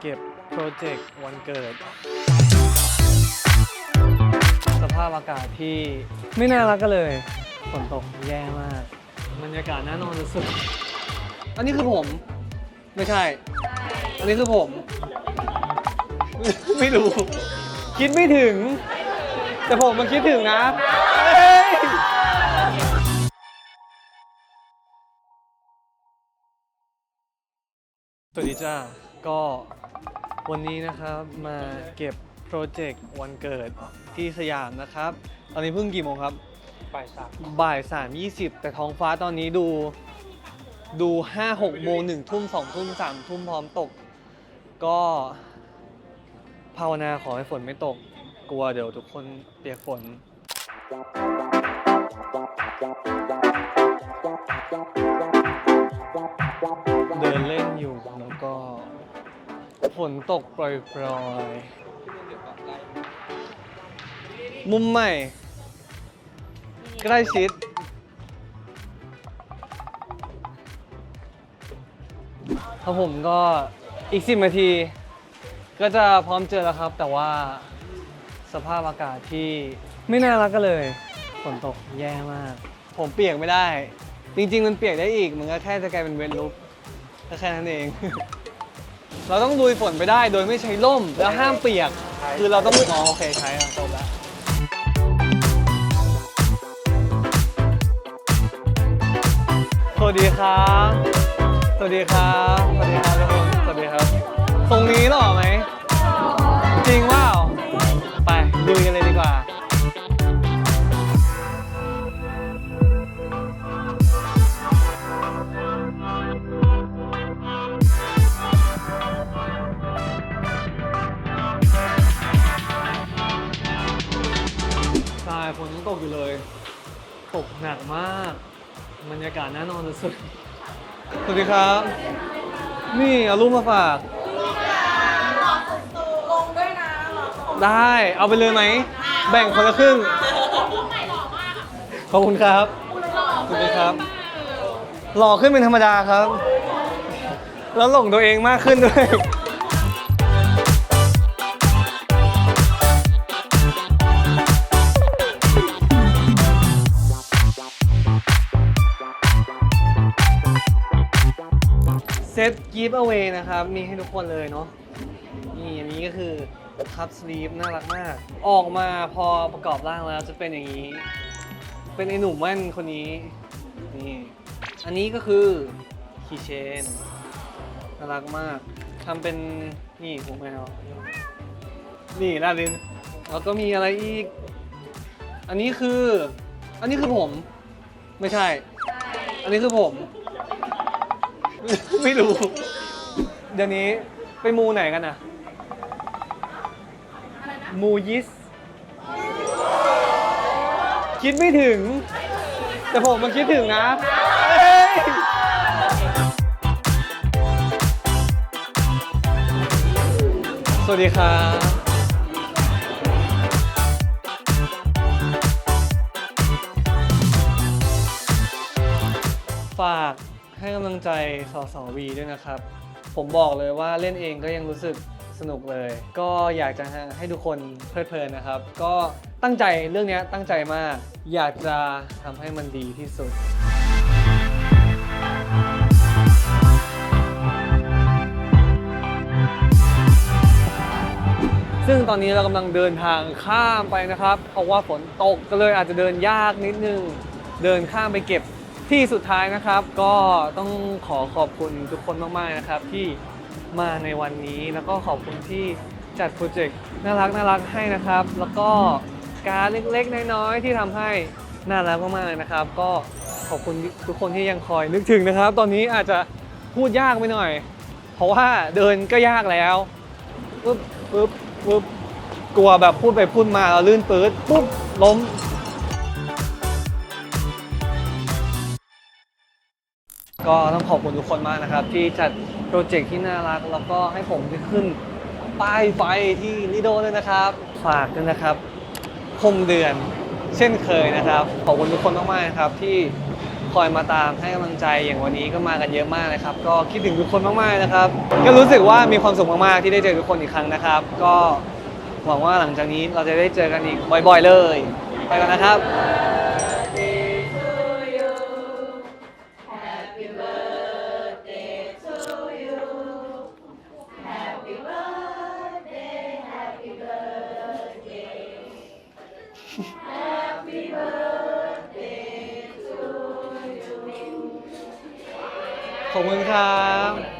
เก็บโปรเจกต์วันเกิด สภาพอากาศที่ไม่น่ารักกันเลยฝนตกแย่มากบรรยากาศน่านอนสุดๆอันนี้คือผมไม่ใช่ อันนี้คือผม ไม่รู้ คิดไม่ถึง แต่ผมมันคิดถึงนะเฮ้ยสวัสดีจ้า ก็วันนี้นะครับมาเก็บโปรเจกต์วันเกิดที่สยามนะครับ ตอนนี้เพิ่งกี่โมงครับ บ่ายสามบ่ายสามยี่สิบแต่ท้องฟ้าตอนนี้ดูดูห้าหกโมงหนึ่งทุ่มสองทุ่มสามทุ่มพร้อมตก ก็ภาวนาขอให้ฝนไม่ตก กลัวเดี๋ยวทุกคนเปียกฝนเฝนตกปล่อยๆ มุมใหม่ ใกล้ชิด ครับผมก็อีกสิบนาที ก็จะพร้อมเจอแล้วครับ แต่ว่าสภาพอากาศที่ไม่น่ารักกันเลย ฝนตกแย่มาก ผมเปียกไม่ได้ จริง ๆ มันเปียกได้อีก มันก็แค่จะกลายเป็นเวทลุกก็แค่นั้นเอง เราต้องลุยฝนไปได้โดยไม่ใช้ร่ม แล้วห้ามเปียก คือเราต้องอ๋อโอเคใช้แล้วจบแล้ว สวัสดีครับ สวัสดีครับ สวัสดีครับทุกคน สวัสดีครับ ตรงนี้หล่อไหม จริงว่า ตกอยู่เลย ตกหนักมากบรรยากาศน่านอนสุดๆสวัสดีครับ นี่เอารูปมาฝาก ลงด้วยนะหรอได้ เอาไปเลยไหม แบ่งคนละครึ่ง ขอบคุณครับ สวัสดีครับ หล่อขึ้นเป็นธรรมดาครับ แล้วหลงตัวเองมากขึ้นด้วย ซตกีฟเอาไว้นะครับ มีให้ทุกคนเลยเนาะนี่อันนี้ก็คือคัพสลีฟน่ารักมาก ออกมาพอประกอบร่างแล้วจะเป็นอย่างนี้ เป็นไอหนุ่มแว่นคนนี้นี่อันนี้ก็คือคีเชนน่ารักมากทำเป็นนี่หูแมวนี่ลาลินแล้วก็มีอะไรอีก อันนี้คือ อันนี้คือผม ไม่ใช่ อันนี้คือผม ไม่รู้ เดี๋ยวนี้ไปมูไหนกันอะมูยิส คิดไม่ถึง แต่ผมมันคิดถึงนะเฮ้ยสวัสดีครับฝาก ให้กำลังใจสสวีด้วยนะครับ ผมบอกเลยว่าเล่นเองก็ยังรู้สึกสนุกเลย ก็อยากจะให้ทุกคนเพลิดเพลินนะครับ ก็ตั้งใจเรื่องนี้ตั้งใจมาก อยากจะทำให้มันดีที่สุดซึ่งตอนนี้เรากำลังเดินทางข้ามไปนะครับ เพราะว่าฝนตกก็เลยอาจจะเดินยากนิดนึง เดินข้ามไปเก็บ ที่สุดท้ายนะครับก็ต้องขอขอบคุณทุกคนมากๆนะครับ ที่มาในวันนี้แล้วก็ขอบคุณที่จัดโปรเจกต์น่ารักน่ารักให้นะครับ แล้วก็การเล็กๆ น้อยๆที่ทำให้น่ารักมากๆเลยนะครับ ก็ขอบคุณทุกคนที่ยังคอยนึกถึงนะครับ ตอนนี้อาจจะพูดยากไปหน่อย เพราะว่าเดินก็ยากแล้วปึ๊บปึ๊บปึ๊บกลัวแบบพูดไปพูดมาแล้วลื่นปื๊ดปุ๊บล้ม ก็ต้องขอบคุณทุกคนมากนะครับ ที่จัดโปรเจกต์ที่น่ารัก แล้วก็ให้ผมได้ขึ้นป้ายไฟที่ลิโดด้วยนะครับ ฝากด้วยนะครับคมเดือนเช่นเคยนะครับ ขอบคุณทุกคนมากๆนะครับ ที่คอยมาตามให้กำลังใจอย่างวันนี้ก็มากันเยอะมากนะครับ ก็คิดถึงทุกคนมากๆนะครับ ก็รู้สึกว่ามีความสุขมากๆที่ได้เจอทุกคนอีกครั้งนะครับ ก็หวังว่าหลังจากนี้เราจะได้เจอกันอีกบ่อย ๆ เลย ไปกันนะครับ อบคุณครับ